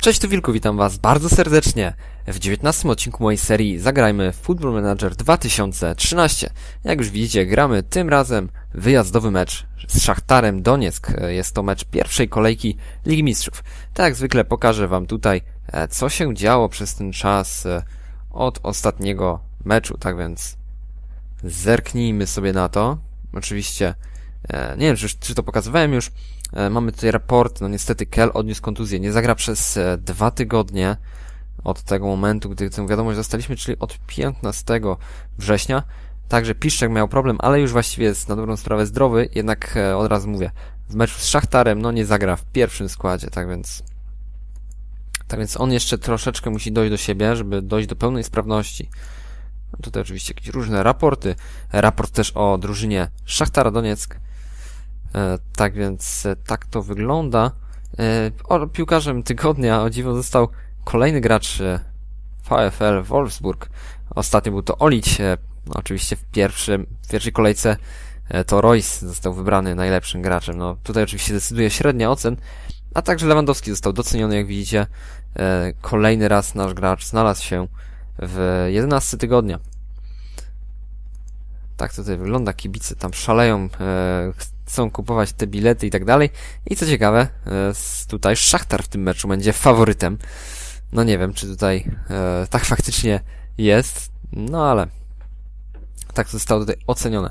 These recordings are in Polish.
Cześć tu Wilku, witam was bardzo serdecznie w 19 odcinku mojej serii Zagrajmy w Football Manager 2013. Jak już widzicie, gramy tym razem wyjazdowy mecz z Szachtarem Donieck. Jest to mecz pierwszej kolejki Ligi Mistrzów. Tak jak zwykle pokażę wam tutaj, e, co się działo przez ten czas e, od ostatniego meczu, tak więc zerknijmy sobie na to. Oczywiście, e, nie wiem, czy, czy to pokazywałem już, mamy tutaj raport, no niestety Kel odniósł kontuzję, nie zagra przez e, dwa tygodnie od tego momentu, gdy tę wiadomość dostaliśmy, czyli od 15 września. Także Piszczek miał problem, ale już właściwie jest na dobrą sprawę zdrowy, jednak e, od razu mówię, w meczu z Szachtarem, no nie zagra w pierwszym składzie, tak więc... Tak więc on jeszcze troszeczkę musi dojść do siebie, żeby dojść do pełnej sprawności. No tutaj oczywiście jakieś różne raporty. Raport też o drużynie Szachtara Donieck. E, tak więc e, tak to wygląda. E, piłkarzem tygodnia o dziwo został kolejny gracz VfL Wolfsburg. Ostatnio był to Olić. No, oczywiście w, pierwszym, w pierwszej kolejce to Royce został wybrany najlepszym graczem. No, tutaj oczywiście decyduje średnia ocen, a także Lewandowski został doceniony, jak widzicie. Kolejny raz nasz gracz znalazł się w 11 tygodnia. Tak tutaj wygląda, kibice tam szaleją, chcą kupować te bilety i tak dalej. I co ciekawe, e, tutaj Szachtar w tym meczu będzie faworytem. No nie wiem, czy tutaj e, tak faktycznie jest, no ale tak zostało tutaj ocenione.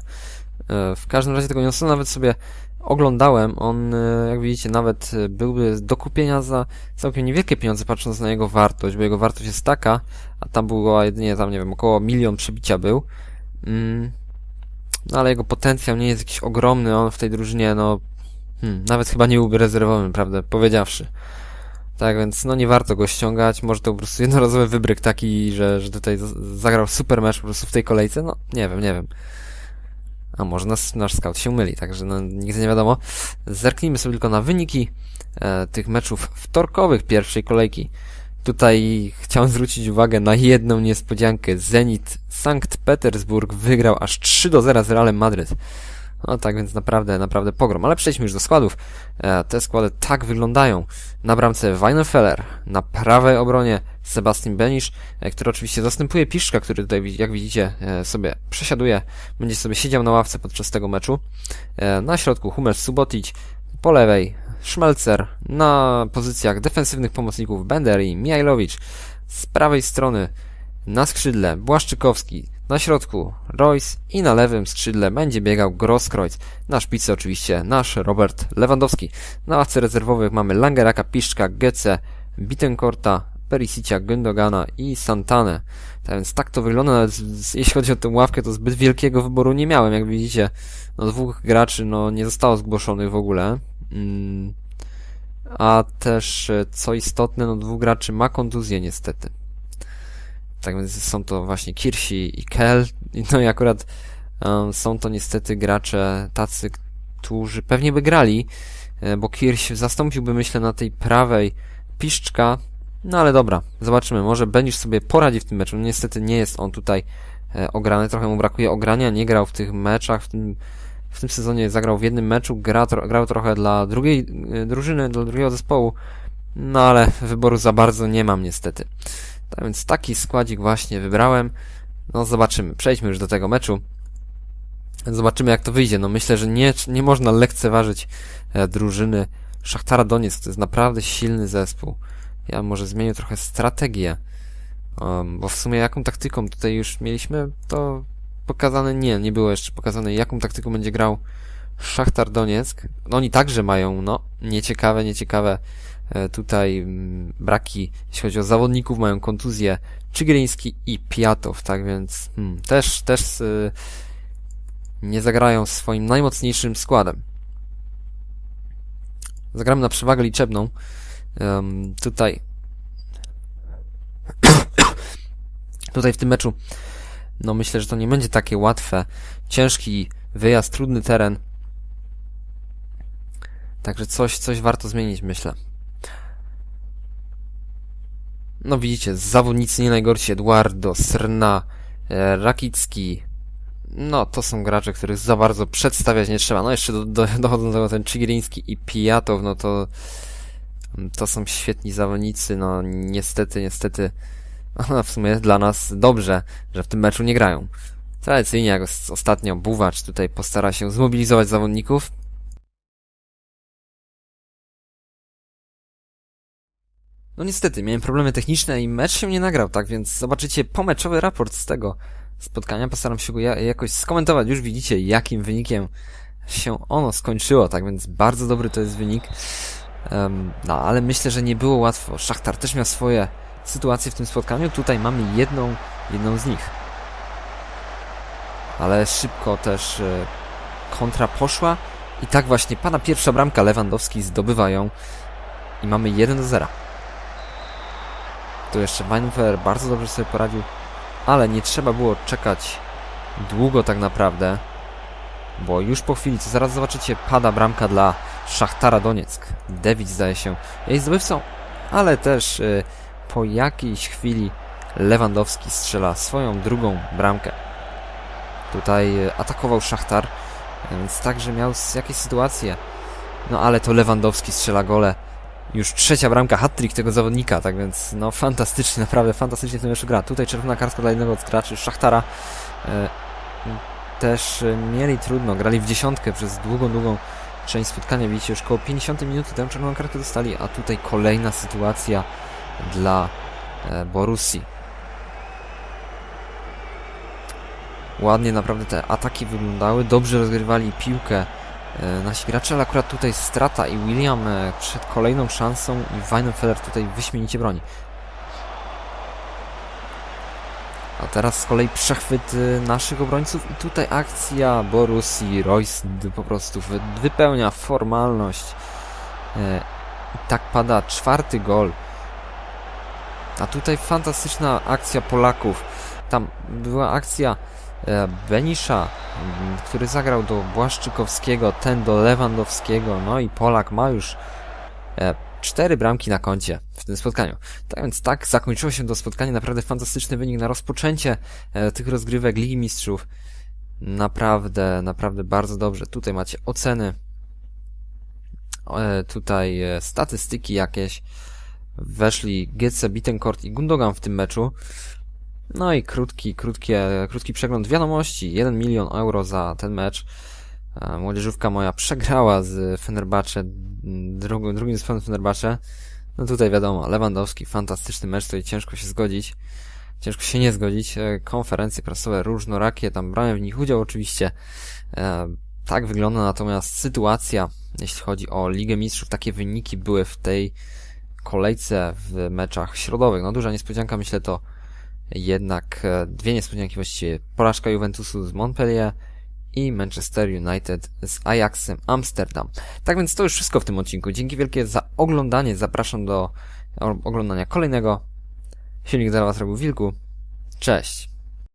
E, w każdym razie tego Johnsona nawet sobie oglądałem. On, jak widzicie, nawet byłby do kupienia za całkiem niewielkie pieniądze, patrząc na jego wartość, bo jego wartość jest taka, a tam było jedynie tam, nie wiem, około milion przebicia był. Mm, no ale jego potencjał nie jest jakiś ogromny, on w tej drużynie, no, hmm, nawet chyba nie byłby rezerwowym, prawda, powiedziawszy. Tak więc, no nie warto go ściągać, może to po prostu jednorazowy wybryk taki, że, że tutaj zagrał super mecz po prostu w tej kolejce, no, nie wiem, nie wiem. A może nas, nasz scout się myli, także no, nigdy nie wiadomo. Zerknijmy sobie tylko na wyniki e, tych meczów wtorkowych pierwszej kolejki. Tutaj chciałem zwrócić uwagę na jedną niespodziankę. Zenit Sankt Petersburg wygrał aż 3 do 0 z Realem Madryt. No tak więc naprawdę, naprawdę pogrom. Ale przejdźmy już do składów. E, te składy tak wyglądają. Na bramce Weinefeller, na prawej obronie Sebastian Benisz, e, który oczywiście zastępuje Piszka, który tutaj, jak widzicie, e, sobie przesiaduje, będzie sobie siedział na ławce podczas tego meczu. Na środku Hummels Subotic, po lewej Szmelcer na pozycjach defensywnych pomocników Bender i Mijajlowicz. Z prawej strony na skrzydle Błaszczykowski, na środku Royce i na lewym skrzydle będzie biegał Grosskreutz. Na szpicy oczywiście nasz Robert Lewandowski. Na ławce rezerwowych mamy Langeraka, Piszczka, Goetze, Bittenkorta, Perisicia, Gündogana i Santanę. Tak więc tak to wygląda, nawet jeśli chodzi o tę ławkę, to zbyt wielkiego wyboru nie miałem. Jak widzicie, no dwóch graczy no nie zostało zgłoszonych w ogóle. Mm. A też, e, co istotne, no dwóch graczy ma kontuzję niestety. Tak więc są to właśnie Kirsi i Kel. No i akurat um, są to niestety gracze tacy, którzy pewnie by grali, e, bo Kirś zastąpiłby, myślę, na tej prawej Piszczka. No ale dobra, zobaczymy. Może będziesz sobie poradzi w tym meczu. Niestety nie jest on tutaj e, ograny. Trochę mu brakuje ogrania. Nie grał w tych meczach, w tym w tym sezonie zagrał w jednym meczu, gra, grał trochę dla drugiej e, drużyny, dla drugiego zespołu, no ale wyboru za bardzo nie mam niestety. Tak więc taki składzik właśnie wybrałem. No zobaczymy, przejdźmy już do tego meczu. Zobaczymy jak to wyjdzie. No myślę, że nie, nie można lekceważyć e, drużyny Szachtara Donieck. To jest naprawdę silny zespół. Ja może zmienię trochę strategię. Um, bo w sumie jaką taktyką tutaj już mieliśmy, to pokazane, nie, nie było jeszcze pokazane, jaką taktyką będzie grał Szachtar Donieck. No, oni także mają, no, nieciekawe, nieciekawe e, tutaj mm, braki, jeśli chodzi o zawodników, mają kontuzję Czygryński i Piatow, tak więc hmm, też, też y, nie zagrają swoim najmocniejszym składem. Zagramy na przewagę liczebną. Um, tutaj tutaj w tym meczu no myślę, że to nie będzie takie łatwe. Ciężki wyjazd, trudny teren. Także coś, coś warto zmienić, myślę. No widzicie, zawodnicy nie najgorsi. Eduardo, Srna, e, Rakicki. No, to są gracze, których za bardzo przedstawiać nie trzeba. No jeszcze do, do, dochodzą do tego ten Czigiriński i Pijatow, no to To są świetni zawodnicy, no niestety, niestety, no, w sumie dla nas dobrze, że w tym meczu nie grają. Tradycyjnie, jak os- ostatnio Buwacz tutaj postara się zmobilizować zawodników. No niestety, miałem problemy techniczne i mecz się nie nagrał, tak więc zobaczycie pomeczowy raport z tego spotkania. Postaram się go ja jakoś skomentować. Już widzicie, jakim wynikiem się ono skończyło, tak więc bardzo dobry to jest wynik. Em, no, ale myślę, że nie było łatwo. Szachtar też miał swoje sytuacje w tym spotkaniu. Tutaj mamy jedną, jedną z nich. Ale szybko też e, kontra poszła i tak właśnie pada pierwsza bramka. Lewandowski zdobywa ją i mamy 1 do 0. Tu jeszcze Weinfer bardzo dobrze sobie poradził, ale nie trzeba było czekać długo tak naprawdę, bo już po chwili, co zaraz zobaczycie, pada bramka dla Szachtara Donieck. David zdaje się jej zdobywcą, ale też y, po jakiejś chwili Lewandowski strzela swoją drugą bramkę. Tutaj y, atakował Szachtar, więc także miał jakieś sytuacje. No ale to Lewandowski strzela gole. Już trzecia bramka, hat-trick tego zawodnika, tak więc no fantastycznie, naprawdę fantastycznie w tym meczu gra. Tutaj czerwona kartka dla jednego z graczy Szachtara. E, też e, mieli trudno, grali w dziesiątkę przez długą, długą część spotkania. Widzicie, już koło 50 minuty tę czerwoną kartę dostali, a tutaj kolejna sytuacja dla e, Borussii. Ładnie naprawdę te ataki wyglądały, dobrze rozgrywali piłkę e, nasi gracze, ale akurat tutaj strata i William e, przed kolejną szansą i Weidenfeller tutaj wyśmienicie broni. A teraz z kolei przechwyt naszych obrońców i tutaj akcja Borussii, Royce po prostu wy- wypełnia formalność. I tak pada czwarty gol. A tutaj fantastyczna akcja Polaków. Tam była akcja e, Benisza, m, który zagrał do Błaszczykowskiego, ten do Lewandowskiego, no i Polak ma już e, cztery bramki na koncie w tym spotkaniu. Tak więc tak zakończyło się to spotkanie, naprawdę fantastyczny wynik na rozpoczęcie e, tych rozgrywek Ligi Mistrzów. Naprawdę, naprawdę bardzo dobrze. Tutaj macie oceny, tutaj statystyki jakieś. Weszli Getse, Bittencourt i Gundogan w tym meczu. No i krótki, krótkie, krótki przegląd wiadomości. 1 milion euro za ten mecz. E, Młodzieżówka moja przegrała z Fenerbahce, drugim, drugim zespołem Fenerbahce. No tutaj wiadomo, Lewandowski, fantastyczny mecz, tutaj ciężko się zgodzić. Ciężko się nie zgodzić. E, Konferencje prasowe różnorakie, tam brałem w nich udział oczywiście. E, Tak wygląda natomiast sytuacja, jeśli chodzi o Ligę Mistrzów. Takie wyniki były w tej kolejce w meczach środowych. No duża niespodzianka, myślę to jednak e, dwie niespodzianki właściwie. Porażka Juventusu z Montpellier i Manchester United z Ajaxem Amsterdam. Tak więc to już wszystko w tym odcinku. Dzięki wielkie za oglądanie. Zapraszam do oglądania kolejnego. Silnik dla Was robił Wilku. Cześć.